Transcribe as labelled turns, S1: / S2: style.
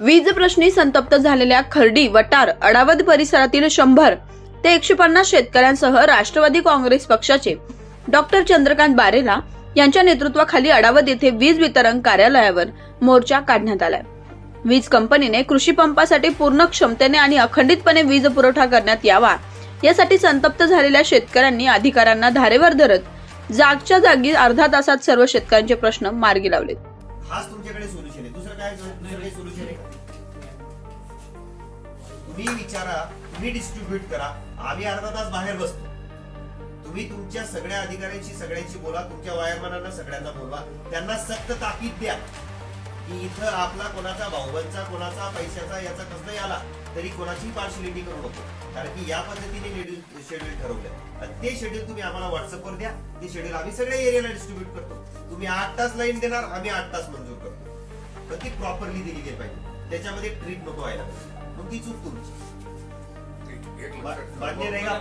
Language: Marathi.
S1: वीज प्रश्नी संतप्त झालेल्या खर्डी वटार अडावद परिसरातील शंभर ते एकशे पन्नास शेतकऱ्यांसह राष्ट्रवादी काँग्रेस पक्षाचे डॉक्टर चंद्रकांत बारेला यांच्या नेतृत्वाखाली अडावद येथे वीज वितरण कार्यालयावर मोर्चा काढण्यात आलाय. वीज कंपनीने कृषी पंपासाठी पूर्ण क्षमतेने आणि अखंडितपणे वीज पुरवठा करण्यात यावा यासाठी संतप्त झालेल्या शेतकऱ्यांनी अधिकाऱ्यांना धारेवर धरत जागच्या जागी अर्धा तासात सर्व शेतकऱ्यांचे प्रश्न मार्गी लावलेत.
S2: हाच सोल्युशन आहे. दुसरं काय दुसरं काही सोल्युशन आहे? तुम्ही विचारा तुम्ही डिस्ट्रीब्युट करा. आम्ही अर्धा तास बाहेर बसतो. तुम्ही तुमच्या सगळ्या अधिकाऱ्यांशी सगळ्यांशी बोला. तुमच्या वायरमनांना सगळ्यांना बोलवा. त्यांना सक्त ताकीद द्या. की इथं आपला कोणाचा भाऊबंदचा कोणाचा पैशाचा याचा कसलाही आला तरी कोणाची पार्शलिटी करू नको. कारण की या पद्धतीने शेड्यूल ठरवलं आणि ते शेड्यूल तुम्ही आम्हाला व्हॉट्सअपवर द्या. ते शेड्यूल आम्ही सगळ्या एरियाला डिस्ट्रीब्युट करतो. तुम्ही आठ तास लाईन देणार आम्ही आठ तास मंजूर करतो. पण ती प्रॉपरली दिली गेली पाहिजे. त्याच्यामध्ये ट्रीट नको व्हायला पाहिजे. मग ती चूक तुमची. मान्य नाही का